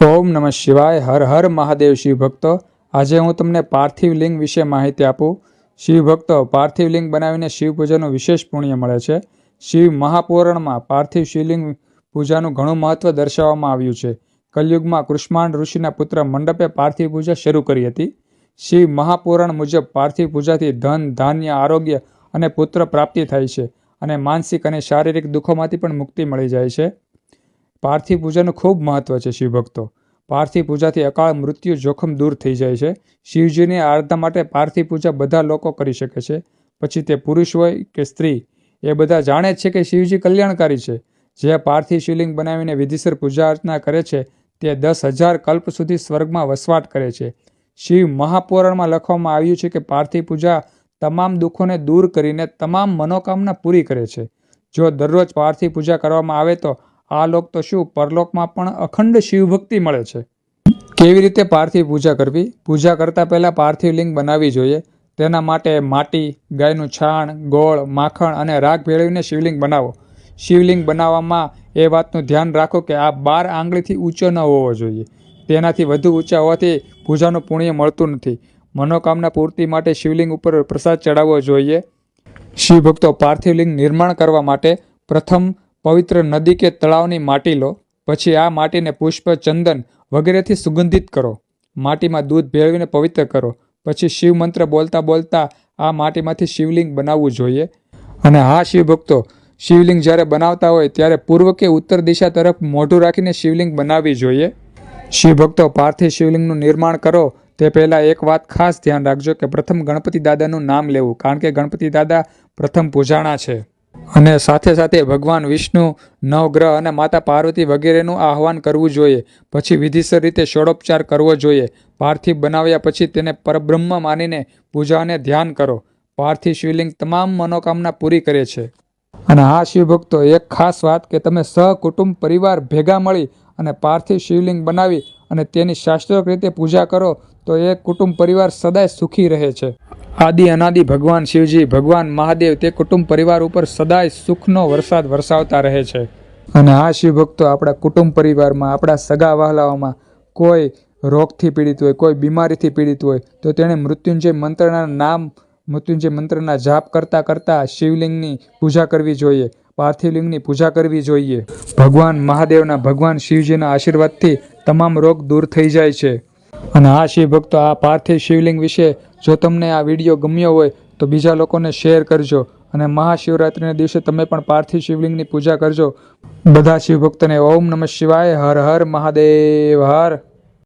ઓમ નમઃ શિવાય, હર હર મહાદેવ શિવ ભક્તો આજે હું તમને પાર્થિવ લિંગ વિશે માહિતી આપું. શિવ ભક્તો પાર્થિવ લિંગ બનાવીને શિવ પૂજાનું વિશેષ પુણ્ય મળે છે. શિવ મહાપુરાણમાં પાર્થિવ શિવલિંગ પૂજાનું ઘણું મહત્વ દર્શાવવામાં આવ્યું છે. કલયુગમાં કૃષ્માંડ ઋષિના પુત્ર મંડપે પાર્થિવ પૂજા શરૂ કરી હતી. શિવ મહાપુરાણ મુજબ પાર્થિવ પૂજાથી ધન, ધાન્ય, આરોગ્ય અને પુત્ર પ્રાપ્તિ થાય છે અને માનસિક અને શારીરિક દુઃખોમાંથી પણ મુક્તિ મળી જાય છે. પાર્થિવ પૂજાનું ખૂબ મહત્વ છે શિવભક્તો. પાર્થિવ પૂજાથી અકાળ મૃત્યુ જોખમ દૂર થઈ જાય છે. શિવજીની આરાધના માટે પાર્થિવ પૂજા બધા લોકો કરી શકે છે. પછી તે પુરુષ હોય કે સ્ત્રી, એ બધા જાણે છે કે શિવજી કલ્યાણકારી છે. જે પાર્થિવ શિવલિંગ બનાવીને વિધિસર પૂજા અર્ચના કરે છે, તે દસ હજાર કલ્પ સુધી સ્વર્ગમાં વસવાટ કરે છે. શિવ મહાપુરાણમાં લખવામાં આવ્યું છે કે પાર્થિવ પૂજા તમામ દુઃખોને દૂર કરીને તમામ મનોકામના પૂરી કરે છે. જો દરરોજ પાર્થિવ પૂજા કરવામાં આવે તો આ લોક તો શું પરલોકમાં પણ અખંડ શિવભક્તિ મળે છે. કેવી રીતે પાર્થિવ પૂજા કરવી? પૂજા કરતાં પહેલાં પાર્થિવ લિંગ બનાવવી જોઈએ. તેના માટે માટી, ગાયનું છાણ, ગોળ, માખણ અને રાખ ભેળવીને શિવલિંગ બનાવો. શિવલિંગ બનાવવામાં એ વાતનું ધ્યાન રાખો કે આ બાર આંગળીથી ઊંચો ન હોવો જોઈએ. તેનાથી વધુ ઊંચા હોવાથી પૂજાનું પુણ્ય મળતું નથી. મનોકામના પૂર્તિ માટે શિવલિંગ ઉપર પ્રસાદ ચડાવવો જોઈએ. શિવભક્તો પાર્થિવલિંગ નિર્માણ કરવા માટે પ્રથમ પવિત્ર નદી કે તળાવની માટી લો, પછી આ માટીને પુષ્પ, ચંદન વગેરેથી સુગંધિત કરો. માટીમાં દૂધ ભેળવીને પવિત્ર કરો. પછી શિવ મંત્ર બોલતા બોલતા આ માટીમાંથી શિવલિંગ બનાવવું જોઈએ. અને હા શિવ ભક્તો શિવલિંગ જ્યારે બનાવતા હોય ત્યારે પૂર્વ કે ઉત્તર દિશા તરફ મોઢું રાખીને શિવલિંગ બનાવવી જોઈએ. શિવ ભક્તો પાર્થિવ શિવલિંગનું નિર્માણ કરો. તે પહેલાં એક વાત ખાસ ધ્યાન રાખજો કે પ્રથમ ગણપતિ દાદાનું નામ લેવું, કારણ કે ગણપતિ દાદા પ્રથમ પૂજાણા છે. અને સાથે સાથે ભગવાન વિષ્ણુ, નવગ્રહ અને માતા પાર્વતી વગેરેનું આહવાન કરવું જોઈએ. પછી વિધિસર રીતે ષોડોપચાર કરવો જોઈએ. પાર્થિવ બનાવ્યા પછી તેને પરબ્રહ્મ માનીને પૂજા અને ધ્યાન કરો. પાર્થિવ શિવલિંગ તમામ મનોકામના પૂરી કરે છે. અને હા શિવ ભક્તો એક ખાસ વાત કે તમે સહકુટુંબ પરિવાર ભેગા મળી અને પાર્થિવ શિવલિંગ બનાવી અને તેની શાસ્ત્રોક રીતે પૂજા કરો, તો એ કુટુંબ પરિવાર સદાય સુખી રહે છે. આદિ અનાદિ ભગવાન શિવજી, ભગવાન મહાદેવ તે કુટુંબ પરિવાર ઉપર સદાય સુખનો વરસાદ વરસાવતા રહે છે. અને આ શિવ ભક્તો આપણા કુટુંબ પરિવારમાં, આપણા સગા વહાલાઓમાં કોઈ રોગથી પીડિત હોય, કોઈ બીમારીથી પીડિત હોય, તો તેણે મૃત્યુંજય મંત્રના નામ, મૃત્યુંજય મંત્રના જાપ કરતાં કરતાં શિવલિંગની પૂજા કરવી જોઈએ, પાર્થિવલિંગની પૂજા કરવી જોઈએ. ભગવાન મહાદેવના, ભગવાન શિવજીના આશીર્વાદથી તમામ રોગ દૂર થઈ જાય છે. અને આ શિવ ભક્તો આ પાર્થિવ શિવલિંગ વિશે જો તમને આ વીડિયો ગમ્યો હોય, તો બીજા લોકોને શેર કરજો અને મહાશિવરાત્રિના દિવસે તમે પણ પાર્થિવ શિવલિંગની પૂજા કરજો. બધા શિવ ભક્તોને ઓમ નમઃ શિવાય, હર હર મહાદેવ, હર.